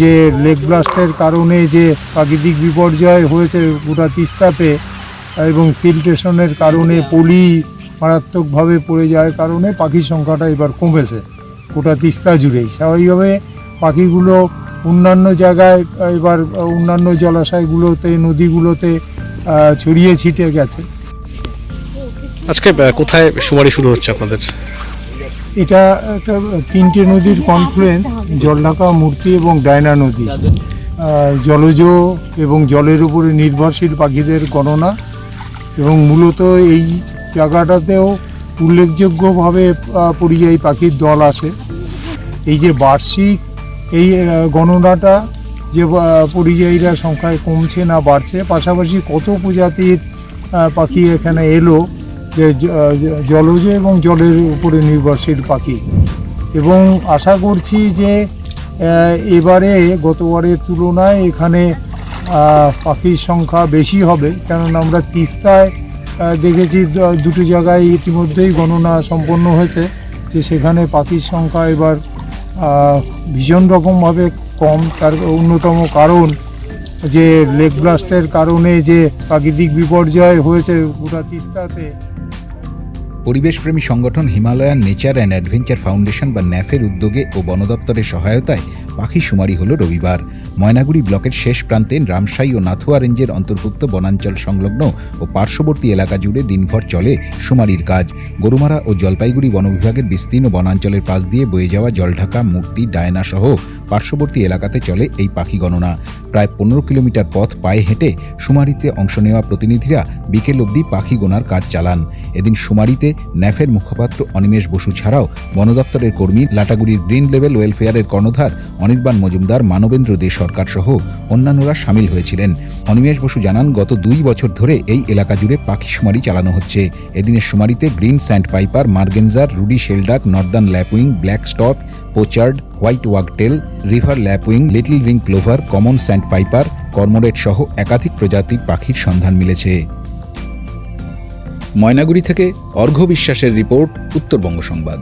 যে লেক ব্লাস্টের কারণে যে প্রাকৃতিক বিপর্যয় হয়েছে গোটা তিস্তাতে এবং সিল স্টেশনের কারণে পলি মারাত্মকভাবে পড়ে যাওয়ার কারণে পাখির সংখ্যাটা এবার কমেছে। গোটা তিস্তা জুড়েই। স্বাভাবিকভাবে পাখিগুলো অন্যান্য জায়গায়, এবার অন্যান্য জলাশয়গুলোতে, নদীগুলোতে ছড়িয়ে ছিটে গেছে। আজকে কোথায় শুমারি শুরু হচ্ছে আপনাদের? এটা একটা তিনটে নদীর কনফ্লুয়েন্স জলঢাকা, মূর্তি এবং ডায়না নদী। জলজ এবং জলের উপরে নির্ভরশীল পাখিদের গণনা এবং মূলত এই জায়গাটাতেও উল্লেখযোগ্যভাবে পরিযায়ী পাখির দল আসে। এই যে বার্ষিক এই গণনাটা যে পরিযায়ীরা সংখ্যায় কমছে না বাড়ছে, পাশাপাশি কত প্রজাতির পাখি এখানে এলো যে জলজ এবং জলের উপরে নির্ভরশীল পাখি। এবং আশা করছি যে এবারে গতবারের তুলনায় এখানে পাখির সংখ্যা বেশি হবে। কেননা আমরা তিস্তায় দেখেছি দুটো জায়গায় ইতিমধ্যেই গণনা সম্পন্ন হয়েছে যে সেখানে পাখির সংখ্যা এবার ভীষণ রকমভাবে কম। তার অন্যতম কারণ যে লেক ব্লাস্টের কারণে যে প্রাকৃতিক বিপর্যয় হয়েছে গোটা তিস্তাতে পরিবেশপ্রেমী সংগঠন Himalayan nature and adventure foundation বা ন্যাফের উদ্যোগে ও বন দপ্তরের সহায়তায় পাখি শুমারি হল রবিবার। ময়নাগুড়ি ব্লকের শেষ প্রান্তে রামসাই ও নাথুয়া রেঞ্জের অন্তর্ভুক্ত বনাঞ্চল সংলগ্ন ও পার্শ্ববর্তী এলাকা জুড়ে দিনভর চলে শুমারির কাজ। গরুমারা ও জলপাইগুড়ি বন বিভাগের বিস্তীর্ণ বনাঞ্চলের পাশ দিয়ে বয়ে যাওয়া জলঢাকা মূর্তি ডায়না সহ পার্শ্ববর্তী এলাকাতে চলে এই পাখি গণনা। প্রায় পনেরো কিলোমিটার পথ পায়ে হেঁটে শুমারিতে অংশ নেওয়া প্রতিনিধিরা বিকেল অবধি পাখি গোনার কাজ চালান। এদিন শুমারিতে ন্যাফের মুখপাত্র অনিমেষ বসু ছাড়াও বন দপ্তরের কর্মী লাটাগুড়ির গ্রিন লেভেল ওয়েলফেয়ারের কর্ণধার অনির্বাণ মজুমদার, মানবেন্দ্র দে সরকার সহ অন্যান্যরা সামিল হয়েছিলেন। অনিমেষ বসু জানান, গত দুই বছর ধরে এই এলাকা জুড়ে পাখি শুমারি চালানো হচ্ছে। এদিনের শুমারিতে green sandpiper, merganser, ruddy shelduck northern lapwing, black stork, pochard, white wagtail, river lapwing, little ring plover, common sandpiper, cormorant সহ একাধিক প্রজাতির পাখির সন্ধান মিলেছে। ময়নাগুড়ি থেকে অর্ঘ্য বিশ্বাসের রিপোর্ট, উত্তরবঙ্গ সংবাদ।